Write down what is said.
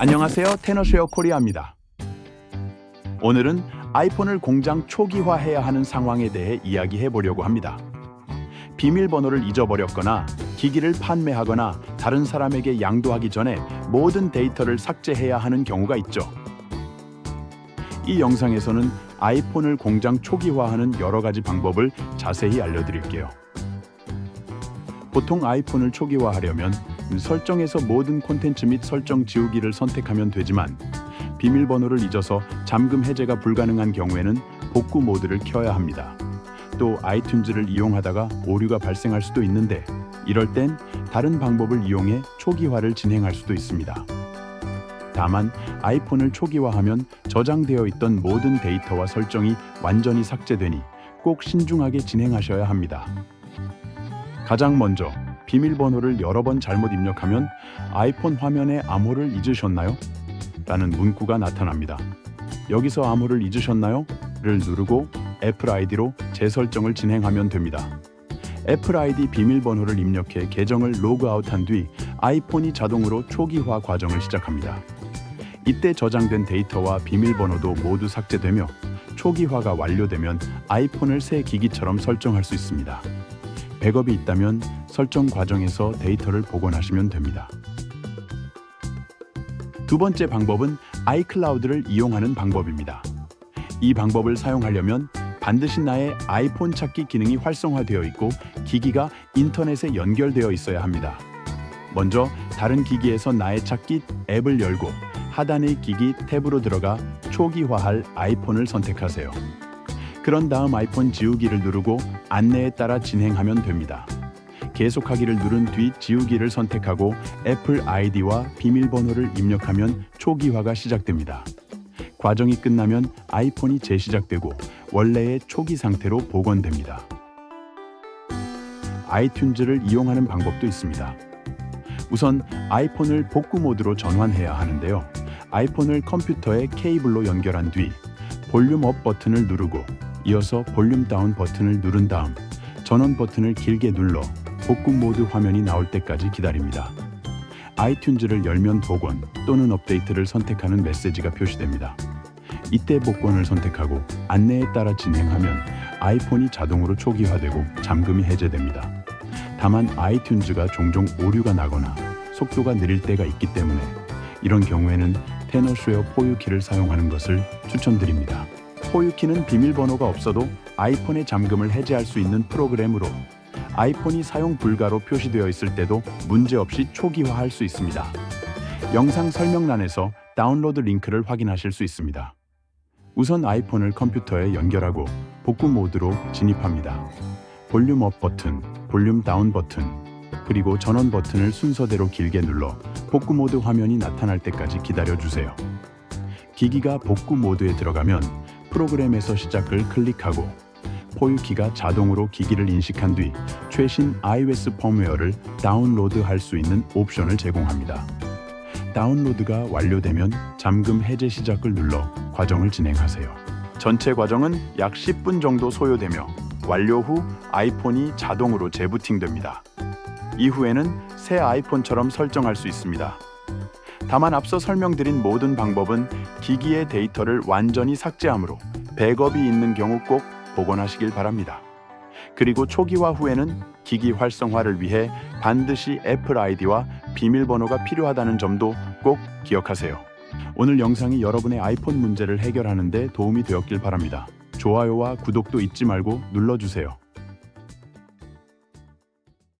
안녕하세요. 테너쉐어 코리아입니다. 오늘은 아이폰을 공장 초기화해야 하는 상황에 대해 이야기해 보려고 합니다. 비밀번호를 잊어버렸거나 기기를 판매하거나 다른 사람에게 양도하기 전에 모든 데이터를 삭제해야 하는 경우가 있죠. 이 영상에서는 아이폰을 공장 초기화하는 여러 가지 방법을 자세히 알려드릴게요. 보통 아이폰을 초기화하려면 설정에서 모든 콘텐츠 및 설정 지우기를 선택하면 되지만 비밀번호를 잊어서 잠금 해제가 불가능한 경우에는 복구 모드를 켜야 합니다. 또 아이튠즈를 이용하다가 오류가 발생할 수도 있는데 이럴 땐 다른 방법을 이용해 초기화를 진행할 수도 있습니다. 다만 아이폰을 초기화하면 저장되어 있던 모든 데이터와 설정이 완전히 삭제되니 꼭 신중하게 진행하셔야 합니다. 가장 먼저 비밀번호를 여러 번 잘못 입력하면 아이폰 화면에 암호를 잊으셨나요? 라는 문구가 나타납니다. 여기서 암호를 잊으셨나요? 를 누르고 애플 아이디로 재설정을 진행하면 됩니다. 애플 아이디 비밀번호를 입력해 계정을 로그아웃한 뒤 아이폰이 자동으로 초기화 과정을 시작합니다. 이때 저장된 데이터와 비밀번호도 모두 삭제되며 초기화가 완료되면 아이폰을 새 기기처럼 설정할 수 있습니다. 백업이 있다면 설정 과정에서 데이터를 복원하시면 됩니다. 두 번째 방법은 아이클라우드를 이용하는 방법입니다. 이 방법을 사용하려면 반드시 나의 아이폰 찾기 기능이 활성화되어 있고 기기가 인터넷에 연결되어 있어야 합니다. 먼저 다른 기기에서 나의 찾기 앱을 열고 하단의 기기 탭으로 들어가 초기화할 아이폰을 선택하세요. 그런 다음 아이폰 지우기를 누르고 안내에 따라 진행하면 됩니다. 계속하기를 누른 뒤 지우기를 선택하고 애플 아이디와 비밀번호를 입력하면 초기화가 시작됩니다. 과정이 끝나면 아이폰이 재시작되고 원래의 초기 상태로 복원됩니다. 아이튠즈를 이용하는 방법도 있습니다. 우선 아이폰을 복구 모드로 전환해야 하는데요. 아이폰을 컴퓨터에 케이블로 연결한 뒤 볼륨 업 버튼을 누르고 이어서 볼륨 다운 버튼을 누른 다음 전원 버튼을 길게 눌러 복구 모드 화면이 나올 때까지 기다립니다. 아이튠즈를 열면 복원 또는 업데이트를 선택하는 메시지가 표시됩니다. 이때 복권을 선택하고 안내에 따라 진행하면 아이폰이 자동으로 초기화되고 잠금이 해제됩니다. 다만 아이튠즈가 종종 오류가 나거나 속도가 느릴 때가 있기 때문에 이런 경우에는 테너쉐어 포유키를 사용하는 것을 추천드립니다. 포유키는 비밀번호가 없어도 아이폰의 잠금을 해제할 수 있는 프로그램으로 아이폰이 사용 불가로 표시되어 있을 때도 문제없이 초기화할 수 있습니다. 영상 설명란에서 다운로드 링크를 확인하실 수 있습니다. 우선 아이폰을 컴퓨터에 연결하고 복구 모드로 진입합니다. 볼륨 업 버튼, 볼륨 다운 버튼, 그리고 전원 버튼을 순서대로 길게 눌러 복구 모드 화면이 나타날 때까지 기다려 주세요. 기기가 복구 모드에 들어가면 프로그램에서 시작을 클릭하고 포유키가 자동으로 기기를 인식한 뒤 최신 iOS 펌웨어를 다운로드할 수 있는 옵션을 제공합니다. 다운로드가 완료되면 잠금 해제 시작을 눌러 과정을 진행하세요. 전체 과정은 약 10분 정도 소요되며 완료 후 아이폰이 자동으로 재부팅됩니다. 이후에는 새 아이폰처럼 설정할 수 있습니다. 다만 앞서 설명드린 모든 방법은 기기의 데이터를 완전히 삭제하므로 백업이 있는 경우 꼭 복원하시길 바랍니다. 그리고 초기화 후에는 기기 활성화를 위해 반드시 애플 아이디와 비밀번호가 필요하다는 점도 꼭 기억하세요. 오늘 영상이 여러분의 아이폰 문제를 해결하는 데 도움이 되었길 바랍니다. 좋아요와 구독도 잊지 말고 눌러주세요.